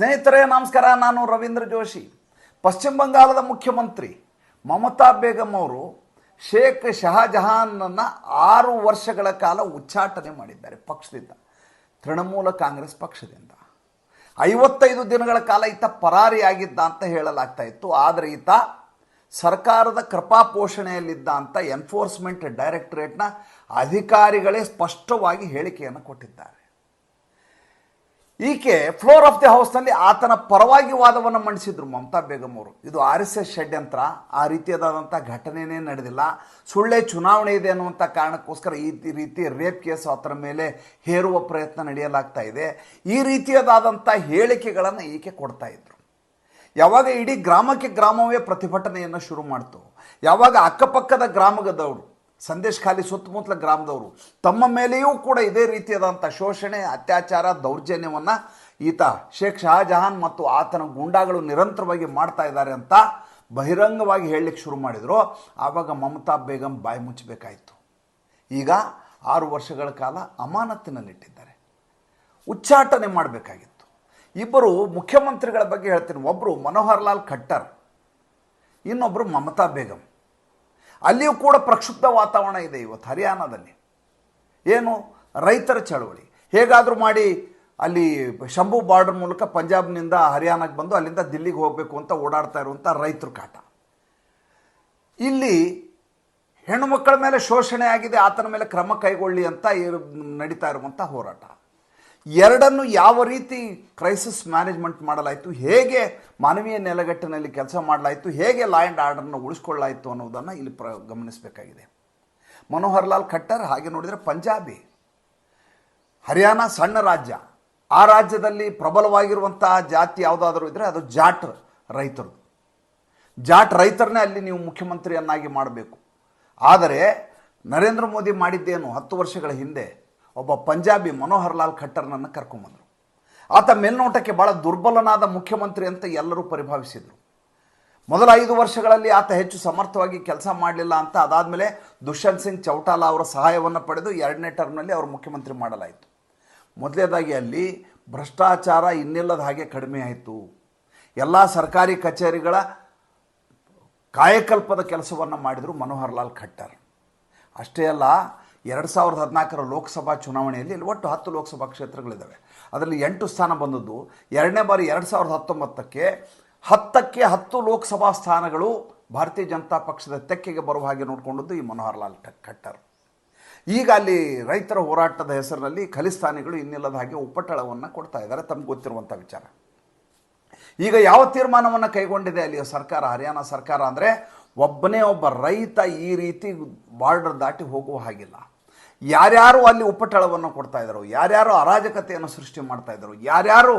ಸ್ನೇಹಿತರೇ, ನಮಸ್ಕಾರ. ನಾನು ರವೀಂದ್ರ ಜೋಶಿ. ಪಶ್ಚಿಮ ಬಂಗಾಳದ ಮುಖ್ಯಮಂತ್ರಿ ಮಮತಾ ಬೇಗಂ ಅವರು ಶೇಖ್ ಶಹಜಹಾನನ್ನು ಆರು ವರ್ಷಗಳ ಕಾಲ ಉಚ್ಚಾಟನೆ ಮಾಡಿದ್ದಾರೆ ಪಕ್ಷದಿಂದ. ತೃಣಮೂಲ ಕಾಂಗ್ರೆಸ್ ಪಕ್ಷದಿಂದ. ಐವತ್ತೈದು ದಿನಗಳ ಕಾಲ ಈತ ಪರಾರಿಯಾಗಿದ್ದ ಅಂತ ಹೇಳಲಾಗ್ತಾ ಇತ್ತು. ಆದರೆ ಈತ ಸರ್ಕಾರದ ಕೃಪಾಪೋಷಣೆಯಲ್ಲಿದ್ದ ಅಂತ ಎನ್ಫೋರ್ಸ್ಮೆಂಟ್ ಡೈರೆಕ್ಟರೇಟ್ನ ಅಧಿಕಾರಿಗಳೇ ಸ್ಪಷ್ಟವಾಗಿ ಹೇಳಿಕೆಯನ್ನು ಕೊಟ್ಟಿದ್ದಾರೆ. ಈಕೆ ಫ್ಲೋರ್ ಆಫ್ ದಿ ಹೌಸ್ನಲ್ಲಿ ಆತನ ಪರವಾಗಿ ವಾದವನ್ನು ಮಂಡಿಸಿದ್ರು ಮಮತಾ ಬೇಗಂ ಅವರು. ಇದು ಆರ್ ಎಸ್ ಎಸ್ ಷಡ್ಯಂತ್ರ. ಆ ರೀತಿಯಾದಂಥ ಘಟನೆಯೇ ನಡೆದಿಲ್ಲ. ಸುಳ್ಳೆ ಚುನಾವಣೆ ಇದೆ ಅನ್ನುವಂಥ ಕಾರಣಕ್ಕೋಸ್ಕರ ಈ ರೀತಿ ರೇಪ್ ಕೇಸ್ ಅದರ ಮೇಲೆ ಹೇರುವ ಪ್ರಯತ್ನ ನಡೆಯಲಾಗ್ತಾ ಇದೆ. ಈ ರೀತಿಯಾದಂಥ ಹೇಳಿಕೆಗಳನ್ನು ಈಕೆ ಕೊಡ್ತಾ ಇದ್ರು. ಯಾವಾಗ ಇಡೀ ಗ್ರಾಮಕ್ಕೆ ಗ್ರಾಮವೇ ಪ್ರತಿಭಟನೆಯನ್ನು ಶುರು ಮಾಡ್ತು. ಯಾವಾಗ ಅಕ್ಕಪಕ್ಕದ ಗ್ರಾಮದವರು ಸಂದೇಶ್ ಖಾಲಿ ಸುತ್ತಮುತ್ತಲ ಗ್ರಾಮದವರು. ತಮ್ಮ ಮೇಲೆಯೂ ಕೂಡ ಇದೇ ರೀತಿಯಾದಂಥ ಶೋಷಣೆ, ಅತ್ಯಾಚಾರ, ದೌರ್ಜನ್ಯವನ್ನು ಈತ ಶೇಖ್ ಶಹಜಹಾನ್ ಮತ್ತು ಆತನ ಗೂಂಡಾಗಳು ನಿರಂತರವಾಗಿ ಮಾಡ್ತಾ ಇದ್ದಾರೆ ಅಂತ ಬಹಿರಂಗವಾಗಿ ಹೇಳಲಿಕ್ಕೆ ಶುರು ಮಾಡಿದರು. ಆವಾಗ ಮಮತಾ ಬೇಗಂ ಬಾಯಿ ಮುಚ್ಚಬೇಕಾಯಿತು. ಈಗ ಆರು ವರ್ಷಗಳ ಕಾಲ ಅಮಾನತ್ತಿನಲ್ಲಿಟ್ಟಿದ್ದಾರೆ. ಉಚ್ಚಾಟನೆ ಮಾಡಬೇಕಾಗಿತ್ತು. ಇಬ್ಬರು ಮುಖ್ಯಮಂತ್ರಿಗಳ ಬಗ್ಗೆ ಹೇಳ್ತೀನಿ. ಒಬ್ಬರು ಮನೋಹರ್ ಲಾಲ್ ಖಟ್ಟರ್ ಇನ್ನೊಬ್ಬರು ಮಮತಾ ಬೇಗಂ. ಅಲ್ಲಿಯೂ ಕೂಡ ಪ್ರಕ್ಷುಬ್ಧ ವಾತಾವರಣ ಇದೆ ಇವತ್ತು ಹರಿಯಾಣದಲ್ಲಿ. ಏನು? ರೈತರ ಚಳವಳಿ. ಹೇಗಾದರೂ ಮಾಡಿ ಅಲ್ಲಿ ಶಂಭು ಬಾರ್ಡರ್ ಮೂಲಕ ಪಂಜಾಬ್ನಿಂದ ಹರಿಯಾಣಕ್ಕೆ ಬಂದು ಅಲ್ಲಿಂದ ದಿಲ್ಲಿಗೆ ಹೋಗಬೇಕು ಅಂತ ಓಡಾಡ್ತಾ ಇರುವಂಥ ರೈತರ ಕಾಟ. ಇಲ್ಲಿ ಹೆಣ್ಣು ಮಕ್ಕಳ ಮೇಲೆ ಶೋಷಣೆ ಆಗಿದೆ, ಆತನ ಮೇಲೆ ಕ್ರಮ ಕೈಗೊಳ್ಳಿ ಅಂತ ನಡೀತಾ ಇರುವಂಥ ಹೋರಾಟ. ಎರಡನ್ನು ಯಾವ ರೀತಿ ಕ್ರೈಸಿಸ್ ಮ್ಯಾನೇಜ್ಮೆಂಟ್ ಮಾಡಲಾಯಿತು, ಹೇಗೆ ಮಾನವೀಯ ನೆಲೆಗಟ್ಟಿನಲ್ಲಿ ಕೆಲಸ ಮಾಡಲಾಯಿತು, ಹೇಗೆ ಲಾ ಆ್ಯಂಡ್ ಆರ್ಡರ್ನ ಉಳಿಸ್ಕೊಳ್ಳಾಯಿತು ಅನ್ನೋದನ್ನು ಇಲ್ಲಿ ಪ್ರ, ಗಮನಿಸಬೇಕಾಗಿದೆ. ಮನೋಹರ್ ಲಾಲ್ ಖಟ್ಟರ್ ಹಾಗೆ ನೋಡಿದರೆ ಪಂಜಾಬಿ, ಹರಿಯಾಣ ಸಣ್ಣ ರಾಜ್ಯ, ಆ ರಾಜ್ಯದಲ್ಲಿ ಪ್ರಬಲವಾಗಿರುವಂತಹ ಜಾತಿ ಯಾವುದಾದ್ರೂ ಇದ್ದರೆ ಅದು ಜಾಟ್ ರೈತರು ಜಾಟ್ ರೈತರನ್ನೇ ಅಲ್ಲಿ ನೀವು ಮುಖ್ಯಮಂತ್ರಿಯನ್ನಾಗಿ ಮಾಡಬೇಕು. ಆದರೆ ನರೇಂದ್ರ ಮೋದಿ ಮಾಡಿದ್ದೇನು ಹತ್ತು ವರ್ಷಗಳ ಹಿಂದೆ? ಒಬ್ಬ ಪಂಜಾಬಿ ಮನೋಹರ್ ಲಾಲ್ ಖಟ್ಟರ್ನನ್ನು ಕರ್ಕೊಂಬಂದರು. ಆತ ಮೇಲ್ನೋಟಕ್ಕೆ ಭಾಳ ದುರ್ಬಲನಾದ ಮುಖ್ಯಮಂತ್ರಿ ಅಂತ ಎಲ್ಲರೂ ಪರಿಭಾವಿಸಿದರು. ಮೊದಲ ಐದು ವರ್ಷಗಳಲ್ಲಿ ಆತ ಹೆಚ್ಚು ಸಮರ್ಥವಾಗಿ ಕೆಲಸ ಮಾಡಲಿಲ್ಲ ಅಂತ ಅದಾದಮೇಲೆ ದುಷ್ಯಂತ್ ಸಿಂಗ್ ಚೌಟಾಲಾ ಅವರ ಸಹಾಯವನ್ನು ಪಡೆದು ಎರಡನೇ ಟರ್ಮ್ನಲ್ಲಿ ಅವರು ಮುಖ್ಯಮಂತ್ರಿ ಮಾಡಲಾಯಿತು. ಮೊದಲನೇದಾಗಿ ಅಲ್ಲಿ ಭ್ರಷ್ಟಾಚಾರ ಇನ್ನಿಲ್ಲದ ಹಾಗೆ ಕಡಿಮೆ ಆಯಿತು. ಎಲ್ಲ ಸರ್ಕಾರಿ ಕಚೇರಿಗಳ ಕಾಯಕಲ್ಪದ ಕೆಲಸವನ್ನು ಮಾಡಿದರು ಮನೋಹರ್ ಲಾಲ್ ಖಟ್ಟರ್. ಅಷ್ಟೇ ಅಲ್ಲ ಎರಡು ಸಾವಿರದ ಹದಿನಾಲ್ಕರ ಲೋಕಸಭಾ ಚುನಾವಣೆಯಲ್ಲಿ ಒಟ್ಟು ಹತ್ತು ಲೋಕಸಭಾ ಕ್ಷೇತ್ರಗಳಿದ್ದಾವೆ. ಅದರಲ್ಲಿ ಎಂಟು ಸ್ಥಾನ ಬಂದದ್ದು. ಎರಡನೇ ಬಾರಿ ಎರಡು ಸಾವಿರದ ಹತ್ತೊಂಬತ್ತಕ್ಕೆ ಹತ್ತಕ್ಕೆ ಹತ್ತು ಲೋಕಸಭಾ ಸ್ಥಾನಗಳು ಭಾರತೀಯ ಜನತಾ ಪಕ್ಷದ ತೆಕ್ಕೆಗೆ ಬರುವ ಹಾಗೆ ನೋಡಿಕೊಂಡದ್ದು ಈ ಮನೋಹರ್ ಲಾಲ್ ಖಟ್ಟರ್. ಈಗ ಅಲ್ಲಿ ರೈತರ ಹೋರಾಟದ ಹೆಸರಿನಲ್ಲಿ ಖಲಿಸ್ತಾನಿಗಳು ಇನ್ನಿಲ್ಲದ ಹಾಗೆ ಉಪಟಳವನ್ನು ಕೊಡ್ತಾ ಇದ್ದಾರೆ ತಮ್ಗೆ ಗೊತ್ತಿರುವಂಥ ವಿಚಾರ. ಈಗ ಯಾವ ತೀರ್ಮಾನವನ್ನು ಕೈಗೊಂಡಿದೆ ಅಲ್ಲಿಯ ಸರ್ಕಾರ, ಹರಿಯಾಣ ಸರ್ಕಾರ ಅಂದರೆ ಒಬ್ಬನೇ ಒಬ್ಬ ರೈತ ಈ ರೀತಿ ಬಾರ್ಡರ್ ದಾಟಿ ಹೋಗುವ ಹಾಗಿಲ್ಲ. ಯಾರ್ಯಾರು ಅಲ್ಲಿ ಉಪಟಳವನ್ನು ಕೊಡ್ತಾ ಇದ್ದರು, ಯಾರ್ಯಾರು ಅರಾಜಕತೆಯನ್ನು ಸೃಷ್ಟಿ ಮಾಡ್ತಾ ಇದ್ದರು, ಯಾರ್ಯಾರು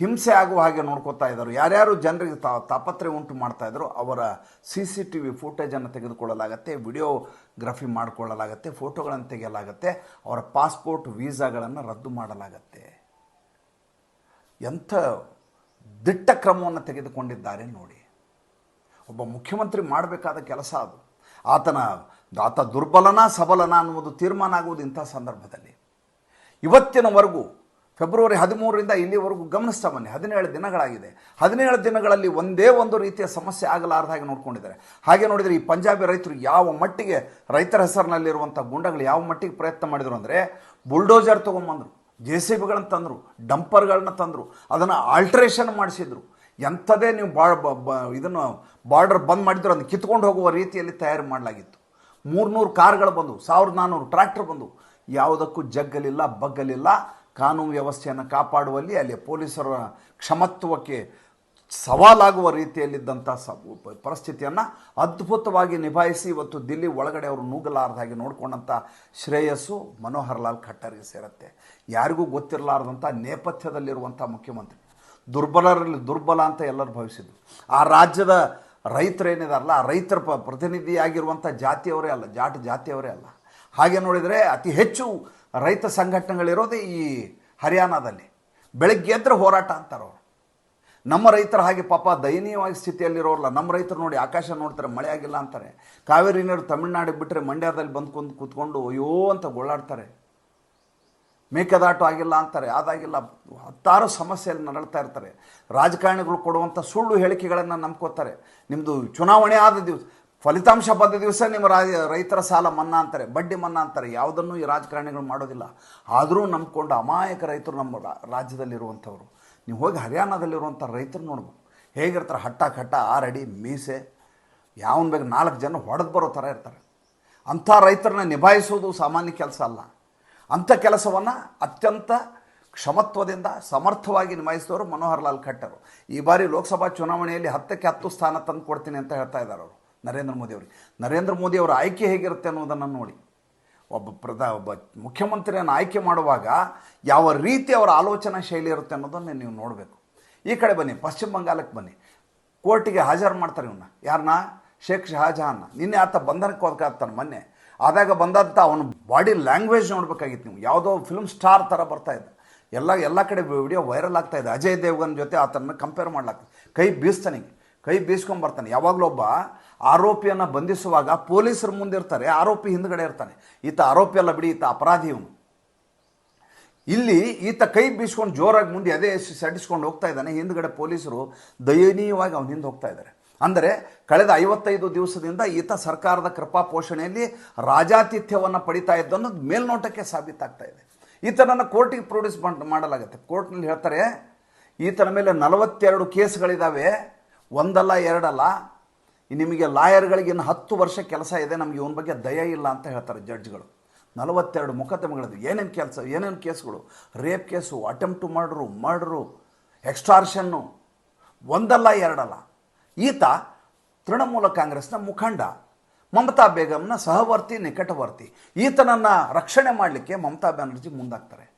ಹಿಂಸೆ ಆಗುವ ಹಾಗೆ ನೋಡ್ಕೋತಾ ಇದ್ದರು, ಯಾರ್ಯಾರು ಜನರಿಗೆ ತಾಪತ್ರೆ ಉಂಟು ಮಾಡ್ತಾ ಇದ್ದರು, ಅವರ ಸಿ ಸಿ ಟಿ ವಿ ಫೋಟೇಜನ್ನು ತೆಗೆದುಕೊಳ್ಳಲಾಗತ್ತೆ ವಿಡಿಯೋಗ್ರಫಿ ಮಾಡಿಕೊಳ್ಳಲಾಗತ್ತೆ, ಫೋಟೋಗಳನ್ನು ತೆಗೆಯಲಾಗತ್ತೆ, ಅವರ ಪಾಸ್ಪೋರ್ಟ್ ವೀಸಾಗಳನ್ನು ರದ್ದು ಮಾಡಲಾಗತ್ತೆ. ಎಂಥ ದಿಟ್ಟ ಕ್ರಮವನ್ನು ತೆಗೆದುಕೊಂಡಿದ್ದಾರೆ ನೋಡಿ. ಒಬ್ಬ ಮುಖ್ಯಮಂತ್ರಿ ಮಾಡಬೇಕಾದ ಕೆಲಸ ಅದು. ಆತನ ಆತ ದುರ್ಬಲನ ಸಬಲನ ಅನ್ನುವುದು ತೀರ್ಮಾನ ಆಗುವುದು ಇಂಥ ಸಂದರ್ಭದಲ್ಲಿ. ಇವತ್ತಿನವರೆಗೂ, ಫೆಬ್ರವರಿ ಹದಿಮೂರರಿಂದ ಇಲ್ಲಿವರೆಗೂ ಗಮನಿಸ್ತಾ ಬನ್ನಿ. ಹದಿನೇಳು ದಿನಗಳಾಗಿದೆ. ಹದಿನೇಳು ದಿನಗಳಲ್ಲಿ ಒಂದೇ ಒಂದು ರೀತಿಯ ಸಮಸ್ಯೆ ಆಗಲಾರ್ದ ಹಾಗೆ ನೋಡ್ಕೊಂಡಿದ್ದಾರೆ. ಹಾಗೆ ನೋಡಿದರೆ ಈ ಪಂಜಾಬಿ ರೈತರು ಯಾವ ಮಟ್ಟಿಗೆ ರೈತರ ಹೆಸರಿನಲ್ಲಿರುವಂಥ ಗುಂಡಗಳು ಯಾವ ಮಟ್ಟಿಗೆ ಪ್ರಯತ್ನ ಮಾಡಿದರು ಅಂದರೆ ಬುಲ್ಡೋಜರ್ ತೊಗೊಂಬಂದರು ಜೆ ಸಿ ಬಿಗಳನ್ನ ತಂದರು, ಡಂಪರ್ಗಳನ್ನ ತಂದರು, ಅದನ್ನು ಆಲ್ಟ್ರೇಷನ್ ಮಾಡಿಸಿದ್ರು. ಎಂಥದೇ ನೀವು ಬ- ಇದನ್ನು ಬಾರ್ಡರ್ ಬಂದ್ ಮಾಡಿದ್ರು, ಅದನ್ನು ಕಿತ್ಕೊಂಡು ಹೋಗುವ ರೀತಿಯಲ್ಲಿ ತಯಾರು ಮಾಡಲಾಗಿತ್ತು. ಮೂರ್ನೂರು ಕಾರ್ಗಳು ಬಂದವು, ಸಾವಿರದ ನಾನ್ನೂರು ಟ್ರ್ಯಾಕ್ಟರ್ ಬಂದವು. ಯಾವುದಕ್ಕೂ ಜಗ್ಗಲಿಲ್ಲ, ಬಗ್ಗಲಿಲ್ಲ. ಕಾನೂನು ವ್ಯವಸ್ಥೆಯನ್ನು ಕಾಪಾಡುವಲ್ಲಿ ಅಲ್ಲಿ ಪೊಲೀಸರ ಕ್ಷಮತ್ವಕ್ಕೆ ಸವಾಲಾಗುವ ರೀತಿಯಲ್ಲಿದ್ದಂಥ ಸ ಪರಿಸ್ಥಿತಿಯನ್ನು ಅದ್ಭುತವಾಗಿ ನಿಭಾಯಿಸಿ ಇವತ್ತು ದಿಲ್ಲಿ ಒಳಗಡೆ ಅವರು ನೂಗಲಾರ್ದ ಹಾಗೆ ನೋಡಿಕೊಂಡಂಥ ಶ್ರೇಯಸ್ಸು ಮನೋಹರ್ ಲಾಲ್ ಖಟ್ಟರ್ಗೆ ಸೇರುತ್ತೆ. ಯಾರಿಗೂ ಗೊತ್ತಿರಲಾರ್ದಂಥ ನೇಪಥ್ಯದಲ್ಲಿರುವಂಥ ಮುಖ್ಯಮಂತ್ರಿ. ದುರ್ಬಲರಲ್ಲಿ ದುರ್ಬಲ ಅಂತ ಎಲ್ಲರೂ ಭಾವಿಸಿದ್ರು. ಆ ರಾಜ್ಯದ ರೈತರು ಏನಿದಾರಲ್ಲ ಆ ರೈತರ ಪ, ಪ್ರತಿನಿಧಿಯಾಗಿರುವಂಥ ಜಾತಿಯವರೇ ಅಲ್ಲ, ಜಾಟ್ ಜಾತಿಯವರೇ ಅಲ್ಲ. ಹಾಗೆ ನೋಡಿದರೆ ಅತಿ ಹೆಚ್ಚು ರೈತ ಸಂಘಟನೆಗಳಿರೋದೇ ಈ ಹರಿಯಾಣದಲ್ಲಿ. ಬೆಳಗ್ಗೆ ಎದ್ರೆ ಹೋರಾಟ ಅಂತಾರೆ ಅವರು. ನಮ್ಮ ರೈತರ ಹಾಗೆ ಪಾಪ ದಯನೀಯವಾಗಿ ಸ್ಥಿತಿಯಲ್ಲಿರೋರಲ್ಲ, ನಮ್ಮ ರೈತರು ನೋಡಿ ಆಕಾಶ ನೋಡ್ತಾರೆ, ಮಳೆ ಆಗಿಲ್ಲ ಅಂತಾರೆ. ಕಾವೇರಿ ನೀರು ತಮಿಳ್ನಾಡಿಗೆ ಬಿಟ್ಟರೆ ಮಂಡ್ಯದಲ್ಲಿ ಬಂದು ಕೂತ್ಕೊಂಡು ಅಯ್ಯೋ ಅಂತ ಗೋಳಾಡ್ತಾರೆ. ಮೇಕೆದಾಟು ಆಗಿಲ್ಲ ಅಂತಾರೆ, ಅದಾಗಿಲ್ಲ. ಹತ್ತಾರು ಸಮಸ್ಯೆಯಲ್ಲಿ ನರಳ್ತಾ ಇರ್ತಾರೆ. ರಾಜಕಾರಣಿಗಳು ಕೊಡುವಂಥ ಸುಳ್ಳು ಹೇಳಿಕೆಗಳನ್ನು ನಂಬ್ಕೋತಾರೆ. ನಿಮ್ಮದು ಚುನಾವಣೆ ಆದ ದಿವಸ, ಫಲಿತಾಂಶ ಬಂದ ದಿವಸ ನಿಮ್ಮ ರಾಜ, ರೈತರ ಸಾಲ ಮನ್ನಾ ಅಂತಾರೆ, ಬಡ್ಡಿ ಮನ್ನಾ ಅಂತಾರೆ. ಯಾವುದನ್ನು ಈ ರಾಜಕಾರಣಿಗಳು ಮಾಡೋದಿಲ್ಲ. ಆದರೂ ನಂಬ್ಕೊಂಡು ಅಮಾಯಕ ರೈತರು ನಮ್ಮ ರಾಜ್ಯದಲ್ಲಿರುವಂಥವ್ರು. ನೀವು ಹೋಗಿ ಹರಿಯಾಣದಲ್ಲಿರುವಂಥ ರೈತರು ನೋಡ್ಬೇಕು. ಹೇಗಿರ್ತಾರೆ? ಹಟ್ಟ ಕಟ್ಟ, ಆರಡಿ, ಮೀಸೆ. ಯಾವನ್ ಬೇಕು ನಾಲ್ಕು ಜನ ಹೊಡೆದು ಬರೋ ಥರ ಇರ್ತಾರೆ. ಅಂಥ ರೈತರನ್ನ ನಿಭಾಯಿಸೋದು ಸಾಮಾನ್ಯ ಕೆಲಸ ಅಲ್ಲ. ಅಂಥ ಕೆಲಸವನ್ನು ಅತ್ಯಂತ ಕ್ಷಮತ್ವದಿಂದ ಸಮರ್ಥವಾಗಿ ನಿಭಾಯಿಸಿದವರು ಮನೋಹರ್ ಲಾಲ್ ಖಟ್ಟರು ಈ ಬಾರಿ ಲೋಕಸಭಾ ಚುನಾವಣೆಯಲ್ಲಿ ಹತ್ತಕ್ಕೆ ಹತ್ತು ಸ್ಥಾನ ತಂದು ಕೊಡ್ತೀನಿ ಅಂತ ಹೇಳ್ತಾ ಇದ್ದಾರೆ ಅವರು, ನರೇಂದ್ರ ಮೋದಿ ಅವರಿಗೆ. ನರೇಂದ್ರ ಮೋದಿ ಅವರ ಆಯ್ಕೆ ಹೇಗಿರುತ್ತೆ ಅನ್ನೋದನ್ನು ನೋಡಿ. ಒಬ್ಬ ಪ್ರಧಾ, ಒಬ್ಬ ಮುಖ್ಯಮಂತ್ರಿಯನ್ನು ಆಯ್ಕೆ ಮಾಡುವಾಗ ಯಾವ ರೀತಿ ಅವರ ಆಲೋಚನಾ ಶೈಲಿ ಇರುತ್ತೆ ಅನ್ನೋದನ್ನು ನೀವು ನೋಡಬೇಕು. ಈ ಕಡೆ ಬನ್ನಿ, ಪಶ್ಚಿಮ ಬಂಗಾಲಕ್ಕೆ ಬನ್ನಿ. ಕೋರ್ಟಿಗೆ ಹಾಜರು ಮಾಡ್ತಾರೆ ಇವನ್ನ ಯಾರನ್ನ ಶೇಖ್ ಶಹಜಹಾನ್ ನಿನ್ನೆ ಆತ ಬಂಧನಕ್ಕೆ ಹೋಗ್ತಾನೆ ಮೊನ್ನೆ. ಆದಾಗ ಬಂದಂಥ ಅವನ ಬಾಡಿ ಲ್ಯಾಂಗ್ವೇಜ್ ನೋಡಬೇಕಾಗಿತ್ತು ನೀವು. ಯಾವುದೋ ಫಿಲ್ಮ್ ಸ್ಟಾರ್ ಥರ ಬರ್ತಾ ಇದೆ. ಎಲ್ಲ ಎಲ್ಲ ಕಡೆ ವಿಡಿಯೋ ವೈರಲ್ ಆಗ್ತಾ ಇದೆ. ಅಜಯ್ ದೇವ್ಗನ್ ಜೊತೆ ಆತನ ಕಂಪೇರ್ ಮಾಡ್ಲಾಗ್ತದೆ. ಕೈ ಬೀಸ್ತಾನೆ ಕೈ ಬೀಸ್ಕೊಂಬರ್ತಾನೆ ಯಾವಾಗಲೂ ಒಬ್ಬ ಆರೋಪಿಯನ್ನು ಬಂಧಿಸುವಾಗ ಪೋಲೀಸ್ರ ಮುಂದೆ ಇರ್ತಾರೆ, ಆರೋಪಿ ಹಿಂದ್ಗಡೆ ಇರ್ತಾನೆ. ಈತ ಆರೋಪಿ ಅಲ್ಲ ಬಿಡಿ, ಈತ ಅಪರಾಧಿ ಇವನು. ಇಲ್ಲಿ ಈತ ಕೈ ಬೀಸ್ಕೊಂಡು ಜೋರಾಗಿ ಮುಂದೆ ಅದೇ ಸಡಿಸ್ಕೊಂಡು ಹೋಗ್ತಾ ಇದ್ದಾನೆ. ಹಿಂದ್ಗಡೆ ಪೊಲೀಸರು ದಯನೀಯವಾಗಿ ಅವನ ಹಿಂದೆ ಹೋಗ್ತಾ ಇದ್ದಾರೆ. ಅಂದರೆ ಕಳೆದ ಐವತ್ತೈದು ದಿವಸದಿಂದ ಈತ ಸರ್ಕಾರದ ಕೃಪಾ ಪೋಷಣೆಯಲ್ಲಿ ರಾಜಾತಿಥ್ಯವನ್ನು ಪಡಿತಾ ಇದ್ದನ್ನು ಮೇಲ್ನೋಟಕ್ಕೆ ಸಾಬೀತಾಗ್ತಾ ಇದೆ. ಈತನನ್ನು ಕೋರ್ಟಿಗೆ ಪ್ರೊಡ್ಯೂಸ್ ಮಾಡಲಾಗುತ್ತೆ. ಕೋರ್ಟ್ನಲ್ಲಿ ಹೇಳ್ತಾರೆ, ಈತನ ಮೇಲೆ ನಲವತ್ತೆರಡು ಕೇಸ್ಗಳಿದ್ದಾವೆ ಒಂದಲ್ಲ, ಎರಡಲ್ಲ. ನಿಮಗೆ ಲಾಯರ್ಗಳಿಗೆ ಇನ್ನು ಹತ್ತು ವರ್ಷ ಕೆಲಸ ಇದೆ, ನಮಗೆ ಇವನ ಬಗ್ಗೆ ದಯ ಇಲ್ಲ ಅಂತ ಹೇಳ್ತಾರೆ ಜಡ್ಜ್ಗಳು. ನಲವತ್ತೆರಡು ಮೊಕದ್ದಮೆಗಳದ್ದು ಏನೇನು ಕೆಲಸ, ಏನೇನು ಕೇಸ್ಗಳು? Rape case, attempt to murder murder, extortion. ಒಂದಲ್ಲ, ಎರಡಲ್ಲ. ಈತ ತೃಣಮೂಲ ಕಾಂಗ್ರೆಸ್ನ ಮುಖಂಡ. ಮಮತಾ ಬೇಗಂನ ಸಹವರ್ತಿ, ನಿಕಟವರ್ತಿ. ಈತನನ್ನು ರಕ್ಷಣೆ ಮಾಡಲಿಕ್ಕೆ ಮಮತಾ ಬ್ಯಾನರ್ಜಿ ಮುಂದಾಗ್ತಾರೆ.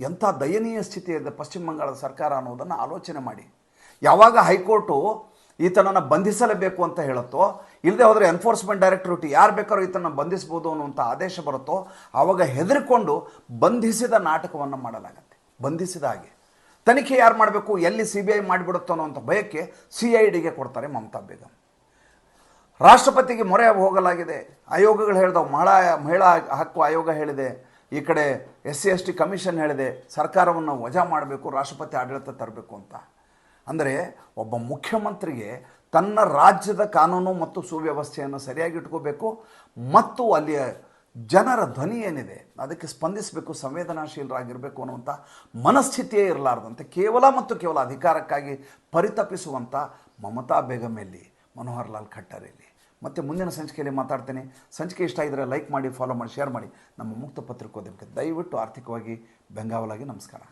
ಎಂಥ ದಯನೀಯ ಸ್ಥಿತಿ ಪಶ್ಚಿಮ ಬಂಗಾಳದ ಸರ್ಕಾರ ಅನ್ನೋದನ್ನು ಆಲೋಚನೆ ಮಾಡಿ. ಯಾವಾಗ ಹೈಕೋರ್ಟು ಈತನನ್ನು ಬಂಧಿಸಲೇಬೇಕು ಅಂತ ಹೇಳುತ್ತೋ ಇಲ್ಲದೆ ಹೋದರೆ ಎನ್ಫೋರ್ಸ್ಮೆಂಟ್ ಡೈರೆಕ್ಟರೇಟ್ ಯಾರು ಬೇಕಾದ್ರೂ ಈತನ ಬಂಧಿಸ್ಬೋದು ಅನ್ನುವಂಥ ಆದೇಶ ಬರುತ್ತೋ ಆವಾಗ ಹೆದರಿಕೊಂಡು ಬಂಧಿಸಿದ ನಾಟಕವನ್ನು ಮಾಡಲಾಗತ್ತೆ. ಬಂಧಿಸಿದ ಹಾಗೆ. ತನಿಖೆ ಯಾರು ಮಾಡಬೇಕು, ಎಲ್ಲಿ ಸಿ ಬಿ ಐ ಮಾಡಿಬಿಡುತ್ತೋ ಅಂತ ಭಯಕ್ಕೆ ಸಿ ಐ ಡಿಗೆ ಕೊಡ್ತಾರೆ ಮಮತಾ ಬೇಗಂ. ರಾಷ್ಟ್ರಪತಿಗೆ ಮೊರೆ ಹೋಗಲಾಗಿದೆ. ಆಯೋಗಗಳು ಹೇಳಿದವು, ಮಹಿಳಾ ಮಹಿಳಾ ಹಕ್ಕು ಆಯೋಗ ಹೇಳಿದೆ. ಈ ಕಡೆ S C, S T commission ಹೇಳಿದೆ, ಸರ್ಕಾರವನ್ನು ವಜಾ ಮಾಡಬೇಕು, ರಾಷ್ಟ್ರಪತಿ ಆಡಳಿತ ತರಬೇಕು ಅಂತ. ಅಂದರೆ ಒಬ್ಬ ಮುಖ್ಯಮಂತ್ರಿಗೆ ತನ್ನ ರಾಜ್ಯದ ಕಾನೂನು ಮತ್ತು ಸುವ್ಯವಸ್ಥೆಯನ್ನು ಸರಿಯಾಗಿ ಇಟ್ಕೋಬೇಕು, ಮತ್ತು ಅಲ್ಲಿಯ ಜನರ ಧ್ವನಿ ಏನಿದೆ, ಅದಕ್ಕೆ ಸ್ಪಂದಿಸಬೇಕು, ಸಂವೇದನಾಶೀಲರಾಗಿರಬೇಕು ಅನ್ನುವಂಥ ಮನಸ್ಥಿತಿಯೇ ಇರಲಾರ್ದಂತೆ ಕೇವಲ ಮತ್ತು ಕೇವಲ ಅಧಿಕಾರಕ್ಕಾಗಿ ಪರಿತಪಿಸುವಂಥ ಮಮತಾ ಬೇಗಮೆಲ್ಲಿ ಮನೋಹರ್ ಲಾಲ್ ಖಟ್ಟರಲ್ಲಿ ಮತ್ತು ಮುಂದಿನ ಸಂಚಿಕೆಯಲ್ಲಿ ಮಾತಾಡ್ತೇನೆ. ಸಂಚಿಕೆ ಇಷ್ಟ ಆಗಿದ್ರೆ ಲೈಕ್ ಮಾಡಿ ಫಾಲೋ ಮಾಡಿ ಶೇರ್ ಮಾಡಿ. ನಮ್ಮ ಮುಕ್ತ ಪತ್ರಿಕೋದ್ಯಮಕ್ಕೆ ದಯವಿಟ್ಟು ಆರ್ಥಿಕವಾಗಿ ಬೆಂಗಾವಲಾಗಿ ನಮಸ್ಕಾರ.